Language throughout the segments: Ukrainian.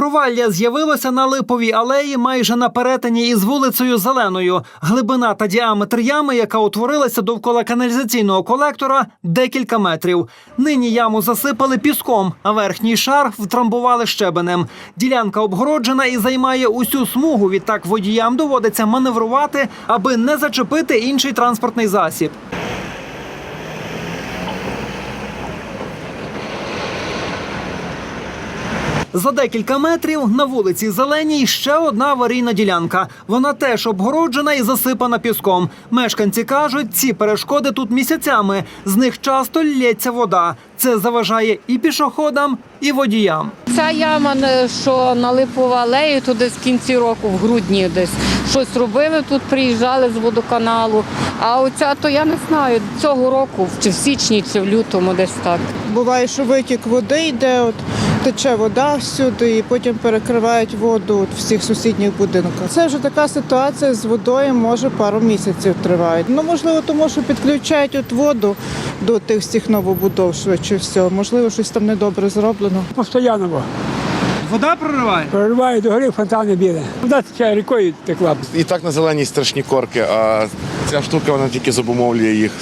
Провалля з'явилося на липовій алеї майже на перетині із вулицею Зеленою. Глибина та діаметр ями, яка утворилася довкола каналізаційного колектора, декілька метрів. Нині яму засипали піском, а верхній шар втрамбували щебенем. Ділянка обгороджена і займає усю смугу. Відтак водіям доводиться маневрувати, аби не зачепити інший транспортний засіб. За декілька метрів на вулиці Зеленій ще одна аварійна ділянка. Вона теж обгороджена і засипана піском. Мешканці кажуть, ці перешкоди тут місяцями. З них часто лється вода. Це заважає і пішоходам, і водіям. Ця яма, що на Липову алею, то десь в кінці року, в грудні десь щось робили, тут приїжджали з водоканалу. А оця, то я не знаю, цього року, чи в січні, чи в лютому, десь так. Буває, що витік води йде, от тече вода всюди, і потім перекривають воду в всіх сусідніх будинках. Це вже така ситуація з водою, може пару місяців триває. Ну можливо, тому що підключають от воду до тих всіх новобудов швидше всього. Можливо, щось там недобре зроблено. Постоянно. Вода прориває. прориває до гори, фонтани біля. Вода тече рікою текла. І так на зеленій страшні корки, а ця штука вона тільки зобумовлює їх,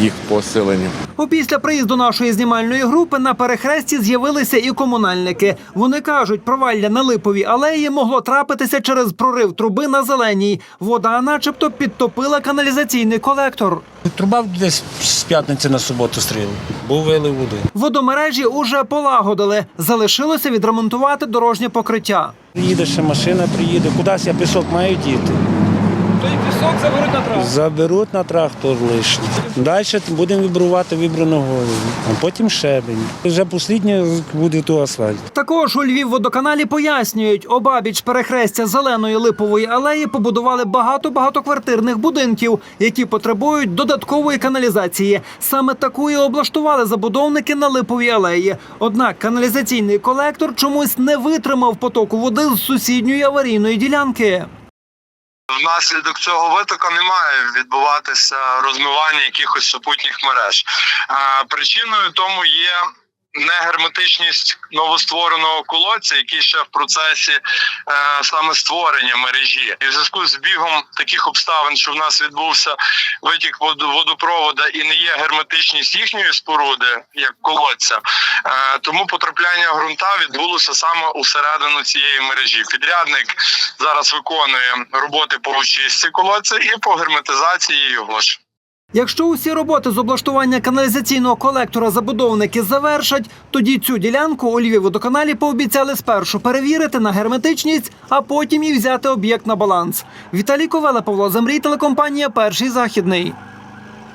їх посилення. Опісля приїзду нашої знімальної групи на перехресті з'явилися і комунальники. Вони кажуть, провалля на липовій алеї могло трапитися через прорив труби на зеленій. Вода, начебто, підтопила каналізаційний колектор. Труба десь з п'ятниці на суботу стріли. Був вилив води. Водомережі уже полагодили. Залишилося відремонтувати дорожнє покриття. Їде ще машина, приїде. Кудись я пісок маю діти. Той пісок заберуть на траву. Заберуть на трактор лишній. Далі будемо вибрувати вибрану голову, а потім щебень. Вже посліднє буде то асфальт. Також у Львівводоканалі пояснюють, обабіч перехрестя зеленої липової алеї побудували багато багатоквартирних будинків, які потребують додаткової каналізації. Саме таку і облаштували забудовники на липовій алеї. Однак каналізаційний колектор чомусь не витримав потоку води з сусідньої аварійної ділянки. Внаслідок цього витока не має відбуватися розмивання якихось супутніх мереж. Причиною тому є негерметичність новоствореного колодця, який ще в процесі е, саме створення мережі. І в зв'язку з бігом таких обставин, що в нас відбувся витік водопровода і не є герметичність їхньої споруди, як колодця, е, тому потрапляння ґрунта відбулося саме усередину цієї мережі. Підрядник зараз виконує роботи по очистці колодця і по герметизації його ж. Якщо усі роботи з облаштування каналізаційного колектора забудовники завершать, тоді цю ділянку у Львів водоканалі пообіцяли спершу перевірити на герметичність, а потім і взяти об'єкт на баланс. Віталій Ковела, Павло Замрій, телекомпанія Перший західний.